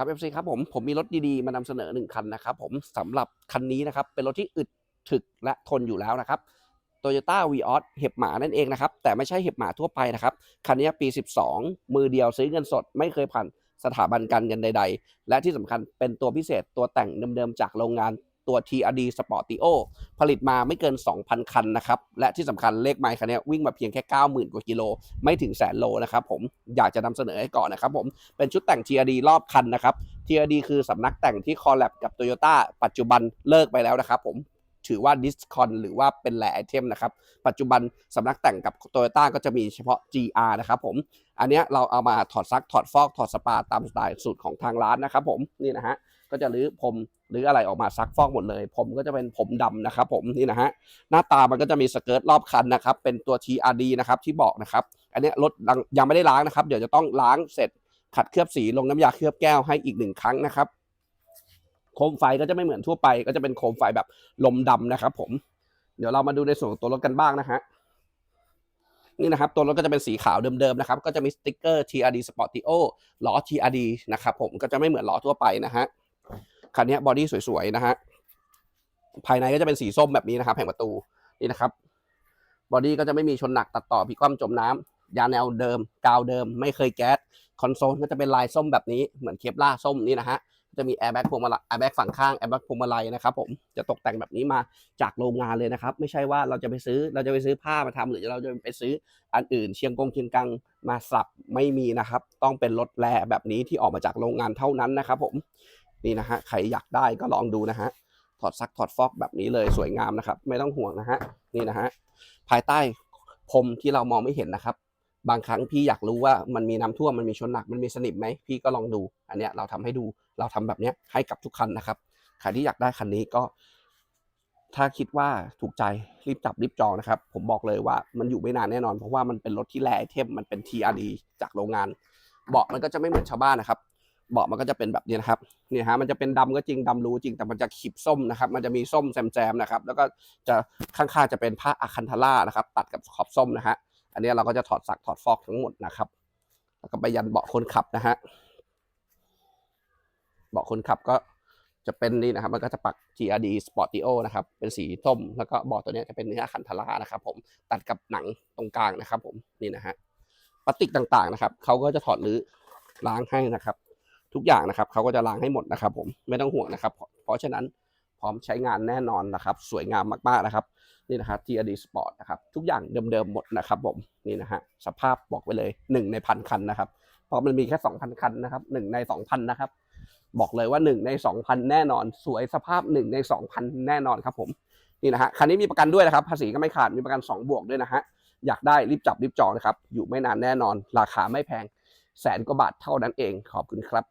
ครับ FC ครับผมผมมีรถดีๆ มานำเสนอหนึ่งคันนะครับผมสำหรับคันนี้นะครับ เป็นรถที่อึดถึกและทนอยู่แล้วนะครับโตโยต้าวีออสเห็บหมานั่นเองนะครับ แต่ไม่ใช่เห็บหมาทั่วไปนะครับ คันนี้ปี 12 มือเดียวซื้อเงินสด ไม่เคยผ่านสถาบันการเงินใด ๆ และที่สำคัญเป็นตัวพิเศษตัวแต่งเดิมๆจากโรงงาน ตัว TRD Sportio ผลิตมาไม่เกิน 2,000 คันนะครับ และที่สำคัญเลขไมล์คันนี้วิ่งมาเพียงแค่ 90,000 กว่ากิโล ไม่ถึงแสนโลนะครับผมอยากจะนำเสนอให้ก่อนนะครับผมเป็นชุดแต่ง TRD รอบคันนะครับ TRD คือสำนักแต่งที่คอลแลบกับ Toyota ปัจจุบันเลิกไปแล้วนะครับผมถือว่าดิสคอนหรือว่าเป็นแหล่ไอเทมนะครับ ปัจจุบันสำนักแต่งกับ Toyota ก็จะมีเฉพาะ GR นะครับผม อันนี้เราเอามาถอดซัก ถอดฟอก ถอดสปาตามสไตล์สูตรของทางร้านนะครับผม นี่นะฮะ ก็จะรื้อผม หรืออะไรออกมาซักฟอกหมดเลย ผมก็จะเป็นผมดำนะครับ ผมนี่นะฮะหน้าตามันก็จะมีสเกิร์ตรอบคันนะครับ เป็นตัว TRD นะครับที่บอกนะครับ อันนี้รถยังไม่ได้ล้างนะครับ เดี๋ยวจะต้องล้างเสร็จขัดเคลือบสีลงน้ำยาเคลือบแก้วให้อีกหนึ่งครั้งนะครับ โคมไฟก็จะไม่เหมือนทั่วไป ก็จะเป็นโคมไฟแบบลมดำนะครับ ผม เดี๋ยวเรามาดูในส่วนของตัวรถกันบ้างนะฮะนี่นะครับตัวรถก็จะเป็นสีขาวเดิมๆนะครับ ก็จะมีสติ๊กเกอร์ TRD Sportio ล้อ TRD นะครับ ผมก็จะไม่เหมือนล้อทั่วไปนะฮะ คันนี้บอดี้สวยๆนะฮะภายในก็จะเป็นสีส้มแบบนี้นะครับแผงประตูนี่นะครับบอดี้ก็จะไม่มีชนหนักตัดต่อพิกคว่ำจมน้ำยาแนวเดิม กาวเดิม ไม่เคยแก๊สคอนโซลก็จะเป็นลายส้มแบบนี้เหมือนเคปล่าส้มนี่นะฮะจะมีแอร์แบ็กพวงมาลัยแอร์แบ็กฝั่งข้างแอร์แบ็กพวงมาลัยนะครับผมจะตกแต่งแบบนี้มาจากโรงงานเลยนะครับ ไม่ใช่ว่าเราจะไปซื้อเราจะไปซื้อผ้ามาทำหรือเราจะไปซื้ออันอื่น เชียงกงเชียงกังมาสับไม่มีนะครับ ต้องเป็นรถแร่แบบนี้ที่ออกมาจากโรงงานเท่านั้นนะครับผม นี่นะฮะใครอยากได้ก็ลองดูนะฮะถอดซักถอดฟอกแบบนี้เลยสวยงามนะครับ ไม่ต้องห่วงนะฮะนี่นะฮะภายใต้พรมที่เรามองไม่เห็นนะครับ บางครั้งพี่อยากรู้ว่ามันมีน้ำท่วมมันมีชนหนักมันมีสนิมไหมพี่ก็ลองดู อันเนี้ยเราทำให้ดูเราทำแบบเนี้ยให้กับทุกคันนะครับใครที่อยากได้คันนี้ก็ ถ้าคิดว่าถูกใจรีบจับรีบจองนะครับ ผมบอกเลยว่ามันอยู่ไม่นานแน่นอน เพราะว่ามันเป็นรถที่แร่ไอเทมมันเป็น TRD จากโรงงานเบาะมันก็จะไม่เหมือนชาวบ้านนะครับ เบาะมันก็จะเป็นแบบนี้นะครับเนี่ยฮะมันจะเป็นดำก็จริงดำรู้จริงแต่มันจะขีบส้มนะครับ มันจะมีส้มแซมๆนะครับ แล้วก็จะข้างๆจะเป็นผ้าอะคันทาร่านะครับ ตัดกับขอบส้มนะฮะอันนี้เราก็จะถอดสักถอดฟอกทั้งหมดนะครับ แล้วก็ไปยันเบาะคนขับนะฮะเบาะคนขับก็จะเป็นนี่นะครับ มันก็จะปัก GRD Sportio นะครับ เป็นสีส้ม แล้วก็เบาะตัวนี้จะเป็นเนื้ออะคันทาร่านะครับผมตัดกับหนังตรงกลางนะครับผมนี่นะฮะพลาสติกต่างๆนะครับเขาก็จะถอดรื้อล้างให้นะครับ ทุกอย่างนะครับเขาก็จะล้างให้หมดนะครับ ผมไม่ต้องห่วงนะครับ เพราะฉะนั้นพร้อมใช้งานแน่นอนนะครับ สวยงามมากๆนะครับ นี่นะครับ TRD Sport นะครับ ทุกอย่างเดิมๆหมดนะครับ ผมนี่นะฮะสภาพบอกไปเลยหนึ่งในพันคันนะครับ เพราะมันมีแค่สองพันคันนะครับหนึ่งในสองพันนะครับ บอกเลยว่าหนึ่งในสองพันแน่นอน สวยสภาพหนึ่งในสองพันแน่นอนครับผมนี่นะฮะคันนี้มีประกันด้วยนะครับ ภาษีก็ไม่ขาดมีประกันสองบวกด้วยนะฮะอยากได้รีบจับรีบจองนะครับอยู่ไม่นานแน่นอน ราคาไม่แพงแสนกว่าบาทเท่านั้นเองขอบคุณครับ